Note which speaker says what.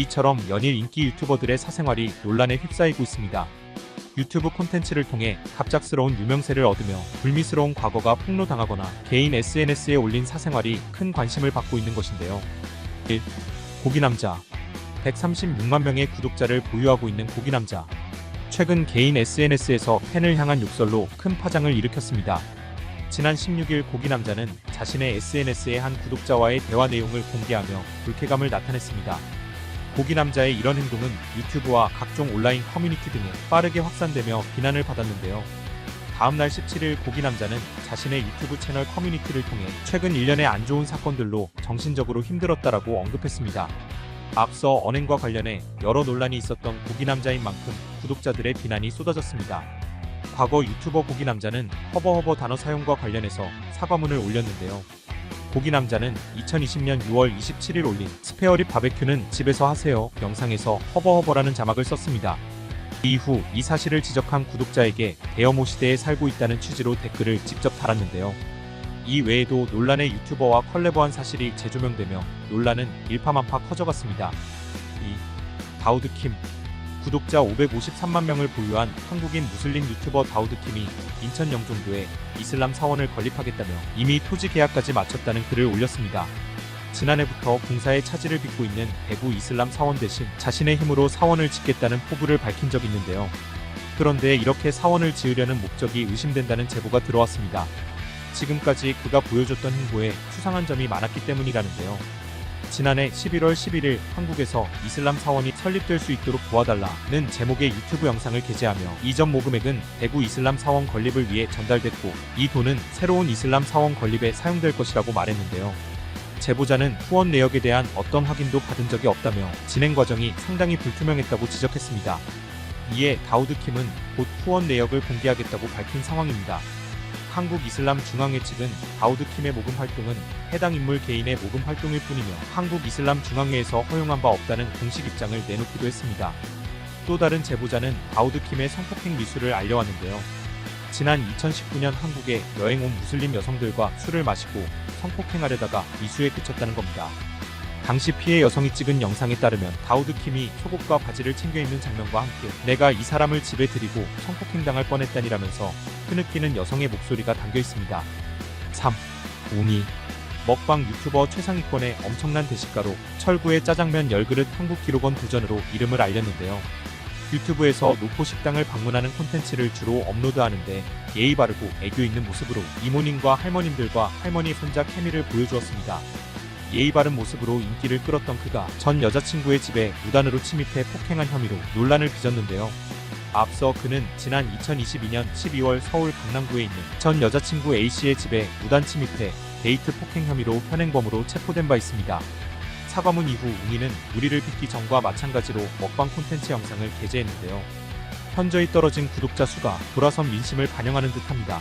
Speaker 1: 이처럼 연일 인기 유튜버들의 사생활이 논란에 휩싸이고 있습니다. 유튜브 콘텐츠를 통해 갑작스러운 유명세를 얻으며 불미스러운 과거가 폭로당하거나 개인 SNS에 올린 사생활이 큰 관심을 받고 있는 것인데요. 1. 고기남자 136만 명의 구독자를 보유하고 있는 고기남자 최근 개인 SNS에서 팬을 향한 욕설로 큰 파장을 일으켰습니다. 지난 16일 고기남자는 자신의 SNS에 한 구독자와의 대화 내용을 공개하며 불쾌감을 나타냈습니다. 고기 남자의 이런 행동은 유튜브와 각종 온라인 커뮤니티 등에 빠르게 확산되며 비난을 받았는데요. 다음날 17일 고기 남자는 자신의 유튜브 채널 커뮤니티를 통해 최근 1년의 안 좋은 사건들로 정신적으로 힘들었다라고 언급했습니다. 앞서 언행과 관련해 여러 논란이 있었던 고기 남자인 만큼 구독자들의 비난이 쏟아졌습니다. 과거 유튜버 고기 남자는 허버허버 단어 사용과 관련해서 사과문을 올렸는데요. 고기 남자는 2020년 6월 27일 올린 스페어립 바베큐는 집에서 하세요 영상에서 허버허버라는 자막을 썼습니다. 이후 이 사실을 지적한 구독자에게 대혐오 시대에 살고 있다는 취지로 댓글을 직접 달았는데요. 이 외에도 논란의 유튜버와 컬래버한 사실이 재조명되며 논란은 일파만파 커져갔습니다. 2. 다우드 킴 구독자 553만 명을 보유한 한국인 무슬림 유튜버 다우드킴이 인천 영종도에 이슬람 사원을 건립하겠다며 이미 토지 계약까지 마쳤다는 글을 올렸습니다. 지난해부터 공사의 차질을 빚고 있는 대구 이슬람 사원 대신 자신의 힘으로 사원을 짓겠다는 포부를 밝힌 적이 있는데요. 그런데 이렇게 사원을 지으려는 목적이 의심된다는 제보가 들어왔습니다. 지금까지 그가 보여줬던 행보에 수상한 점이 많았기 때문이라는데요. 지난해 11월 11일 한국에서 이슬람 사원이 설립될 수 있도록 도와달라는 제목의 유튜브 영상을 게재하며 이전 모금액은 대구 이슬람 사원 건립을 위해 전달됐고 이 돈은 새로운 이슬람 사원 건립에 사용될 것이라고 말했는데요. 제보자는 후원 내역에 대한 어떤 확인도 받은 적이 없다며 진행 과정이 상당히 불투명했다고 지적했습니다. 이에 다우드 킴은 곧 후원 내역을 공개하겠다고 밝힌 상황입니다. 한국 이슬람 중앙회 측은 다우드 킴의 모금 활동은 해당 인물 개인의 모금 활동일 뿐이며 한국 이슬람 중앙회에서 허용한 바 없다는 공식 입장을 내놓기도 했습니다. 또 다른 제보자는 다우드 킴의 성폭행 미수를 알려왔는데요. 지난 2019년 한국에 여행 온 무슬림 여성들과 술을 마시고 성폭행하려다가 미수에 그쳤다는 겁니다. 당시 피해 여성이 찍은 영상에 따르면 다우드 킴이 속옷과 바지를 챙겨 입는 장면과 함께 내가 이 사람을 집에 들이고 성폭행당할 뻔했다니라면서 흐느끼는 여성의 목소리가 담겨 있습니다. 3. 웅이 먹방 유튜버 최상위권의 엄청난 대식가로 철구의 짜장면 10그릇 한국 기록원 도전으로 이름을 알렸는데요. 유튜브에서 노포 식당을 방문하는 콘텐츠를 주로 업로드하는데 예의 바르고 애교 있는 모습으로 이모님과 할머님들과 할머니 손자 케미를 보여주었습니다. 예의 바른 모습으로 인기를 끌었던 그가 전 여자친구의 집에 무단으로 침입해 폭행한 혐의로 논란을 빚었는데요. 앞서 그는 지난 2022년 12월 서울 강남구에 있는 전 여자친구 A씨의 집에 무단 침입해 데이트 폭행 혐의로 현행범으로 체포된 바 있습니다. 사과문 이후 웅이는 우리를 빚기 전과 마찬가지로 먹방 콘텐츠 영상을 게재했는데요. 현저히 떨어진 구독자 수가 돌아선 민심을 반영하는 듯합니다.